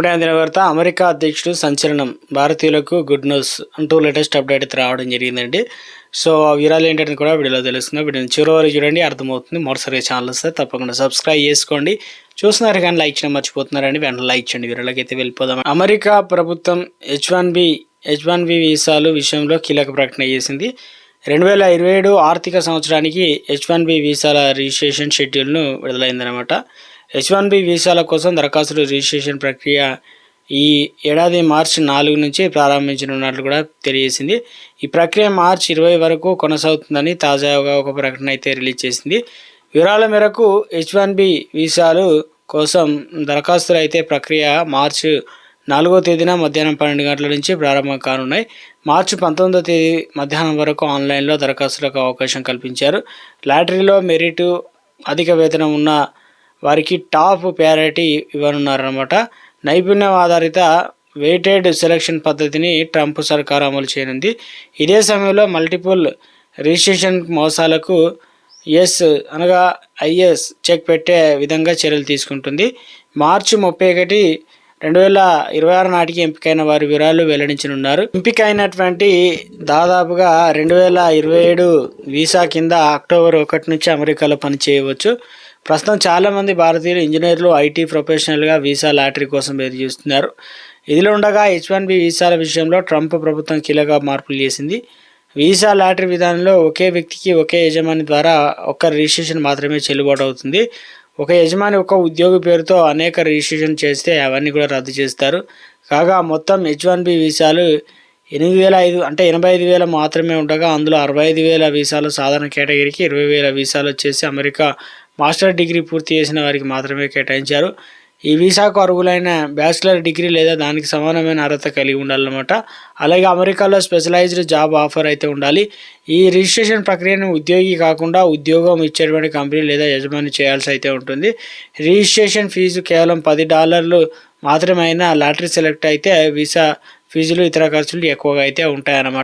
ఇప్పుడే అందిన వార్త అమెరికా అధ్యక్షుడు సంచలనం. భారతీయులకు గుడ్ న్యూస్ అంటూ లేటెస్ట్ అప్డేట్ అయితే రావడం జరిగిందండి. సో ఆ వివరాలు ఏంటని కూడా వీడియోలో తెలుస్తుంది వీడియోని చివరి వరకు చూడండి. అర్థమవుతుంది. మరోసారి ఛానల్ వస్తే తప్పకుండా సబ్స్క్రైబ్ చేసుకోండి. చూస్తున్నారు కానీ లైక్ చేయడం మర్చిపోతున్నారండి. వెంటనే లైక్ చేయండి. వీడియోలోకి అయితే వెళ్ళిపోదాం. అమెరికా ప్రభుత్వం H one B H one B వీసాలు విషయంలో కీలక ప్రకటన చేసింది. రెండు వేల ఇరవై ఏడు ఆర్థిక సంవత్సరానికి హెచ్ వన్ బి వీసాల రిజిస్ట్రేషన్ షెడ్యూల్ను విడుదలైందనమాట హెచ్ వన్ బి వీసాల కోసం దరఖాస్తులు రిజిస్ట్రేషన్ ప్రక్రియ ఈ ఏడాది మార్చి నాలుగు నుంచి ప్రారంభించనున్నట్లు కూడా తెలియజేసింది. ఈ ప్రక్రియ మార్చి ఇరవై వరకు కొనసాగుతుందని తాజాగా ఒక ప్రకటన అయితే రిలీజ్ చేసింది. వివరాల మేరకు హెచ్ వన్ బి వీసాలు కోసం దరఖాస్తులు అయితే ప్రక్రియ మార్చి నాలుగో తేదీన మధ్యాహ్నం పన్నెండు గంటల నుంచి ప్రారంభం కానున్నాయి. మార్చి పంతొమ్మిదో తేదీ మధ్యాహ్నం వరకు ఆన్లైన్లో దరఖాస్తులకు అవకాశం కల్పించారు. లాటరీలో మెరిట్ అధిక వేతనం ఉన్న వారికి టాప్ ప్రయారిటీ ఇవ్వనున్నారన్నమాట. నైపుణ్యం ఆధారిత వెయిటెడ్ సెలక్షన్ పద్ధతిని ట్రంప్ సర్కార్ అమలు చేయనుంది. ఇదే సమయంలో మల్టిపుల్ రిజిస్ట్రేషన్ మోసాలకు ఎస్ అనగా ఐఎస్ చెక్ పెట్టే విధంగా చర్యలు తీసుకుంటుంది. మార్చి ముప్పై ఒకటి రెండు వేల ఇరవై ఆరు నాటికి ఎంపికైన వారి వివరాలు వెల్లడించనున్నారు. ఎంపికైనటువంటి దాదాపుగా రెండు వేల ఇరవై ఏడు వీసా కింద అక్టోబర్ ఒకటి నుంచి అమెరికాలో పనిచేయవచ్చు. ప్రస్తుతం చాలామంది భారతీయులు ఇంజనీర్లు ఐటీ ప్రొఫెషనల్గా వీసా లాటరీ కోసం ఎదురు చూస్తున్నారు. ఇదిలో ఉండగా హెచ్ వన్ బి వీసాల విషయంలో ట్రంప్ ప్రభుత్వం కీలక మార్పులు చేసింది. వీసా లాటరీ విధానంలో ఒకే వ్యక్తికి ఒకే యజమాని ద్వారా ఒక్క రిజిస్ట్రేషన్ మాత్రమే చెల్లుబాటు అవుతుంది. ఒక యజమాని ఒక ఉద్యోగి పేరుతో అనేక రిజిస్ట్రేషన్ చేస్తే అవన్నీ కూడా రద్దు చేస్తారు. కాగా మొత్తం హెచ్ వన్ బి వీసాలు ఎనిమిది వేల ఐదు అంటే ఎనభై ఐదు వేల మాత్రమే ఉండగా అందులో అరవై ఐదు వేల వీసాలు సాధారణ కేటగిరీకి ఇరవై వేల వీసాలు వచ్చేసి అమెరికా మాస్టర్ డిగ్రీ పూర్తి చేసిన వారికి మాత్రమే కేటాయించారు. ఈ వీసాకు అర్హులైన బ్యాచిలర్ డిగ్రీ లేదా దానికి సమానమైన అర్హత కలిగి ఉండాలన్నమాట. అలాగే అమెరికాలో స్పెషలైజ్డ్ జాబ్ ఆఫర్ అయితే ఉండాలి. ఈ రిజిస్ట్రేషన్ ప్రక్రియను ఉద్యోగి కాకుండా ఉద్యోగం ఇచ్చేటువంటి కంపెనీ లేదా యజమాని చేయాల్సి అయితే ఉంటుంది. రిజిస్ట్రేషన్ ఫీజు కేవలం పది డాలర్లు మాత్రమే లాటరీ సెలెక్ట్ అయితే వీసా ఫీజులు ఇతర ఖర్చులు ఎక్కువగా అయితే ఉంటాయన్నమాట.